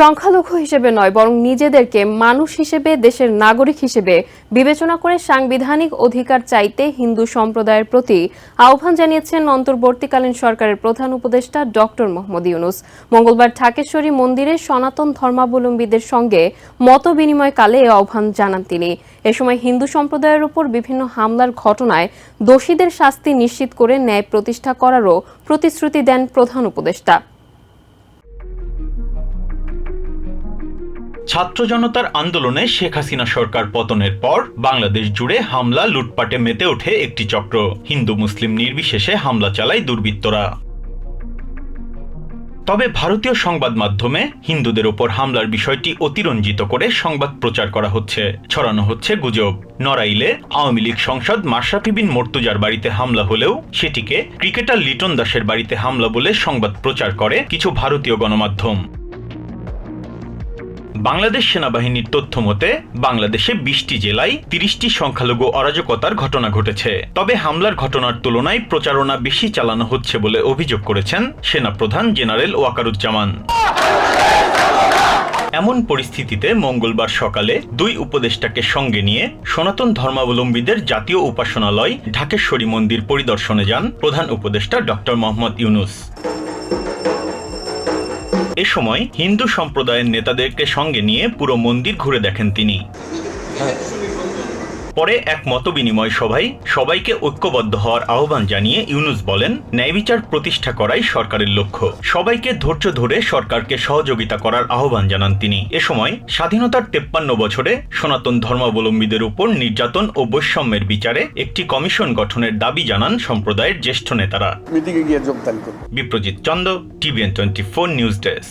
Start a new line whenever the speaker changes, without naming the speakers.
সংখ্যালঘু হিসেবে নয়, বরং নিজেদেরকে মানুষ হিসেবে, দেশের নাগরিক হিসেবে বিবেচনা করে সাংবিধানিক অধিকার চাইতে হিন্দু সম্প্রদায়ের প্রতি আহ্বান জানিয়েছেন অন্তর্বর্তীকালীন সরকারের প্রধান উপদেষ্টা ডক্টর মোহাম্মদ ইউনুস। মঙ্গলবার ঢাকেশ্বরী মন্দিরে সনাতন ধর্মাবলম্বীদের সঙ্গে মত বিনিময়কালে এ আহ্বান জানান তিনি। এ সময় হিন্দু সম্প্রদায়ের উপর বিভিন্ন হামলার ঘটনায় দোষীদের শাস্তি নিশ্চিত করে ন্যায় প্রতিষ্ঠা করারও প্রতিশ্রুতি দেন প্রধান উপদেষ্টা।
ছাত্র জনতার আন্দোলনে শেখ হাসিনা সরকার পতনের পর বাংলাদেশ জুড়ে হামলা লুটপাটে মেতে ওঠে একটি চক্র। হিন্দু মুসলিম নির্বিশেষে হামলা চালায় দুর্বৃত্তরা। তবে ভারতীয় সংবাদ মাধ্যমে হিন্দুদের ওপর হামলার বিষয়টি অতিরঞ্জিত করে সংবাদ প্রচার করা হচ্ছে। ছড়ানো হচ্ছে গুজব। নড়াইলে আওয়ামী লীগ সংসদ মাশরাফি বিন মর্তুজার বাড়িতে হামলা হলেও সেটিকে ক্রিকেটার লিটন দাসের বাড়িতে হামলা বলে সংবাদ প্রচার করে কিছু ভারতীয় গণমাধ্যম। বাংলাদেশ সেনাবাহিনীর তথ্য মতে, বাংলাদেশে বিশটি জেলায় তিরিশটি সংখ্যালঘু অরাজকতার ঘটনা ঘটেছে। তবে হামলার ঘটনার তুলনায় প্রচারণা বেশি চালানো হচ্ছে বলে অভিযোগ করেছেন সেনাপ্রধান জেনারেল ওয়াকারুজ্জামান। এমন পরিস্থিতিতে মঙ্গলবার সকালে দুই উপদেষ্টাকে সঙ্গে নিয়ে সনাতন ধর্মাবলম্বীদের জাতীয় উপাসনালয় ঢাকেশ্বরী মন্দির পরিদর্শনে যান প্রধান উপদেষ্টা ডক্টর মোহাম্মদ ইউনুস। এ সময় হিন্দু সম্প্রদায়ের নেতাদেরকে সঙ্গে নিয়ে পুরো মন্দির ঘুরে দেখেন তিনি। পরে এক মতবিনিময় সভায় সবাইকে ঐক্যবদ্ধ হওয়ার আহ্বান জানিয়ে ইউনুস বলেন ন্যায় বিচার প্রতিষ্ঠা করাই সরকারের লক্ষ্য। সবাইকে ধৈর্য ধরে সরকারকে সহযোগিতা করার আহ্বান জানান তিনি। এ সময় স্বাধীনতার তেপ্পান্ন বছরে সনাতন ধর্মাবলম্বীদের উপর নির্যাতন ও বৈষম্যের বিচারে একটি কমিশন গঠনের দাবি জানান সম্প্রদায়ের জ্যেষ্ঠ নেতারা। Biprajit Chanda TVN twenty four news desk.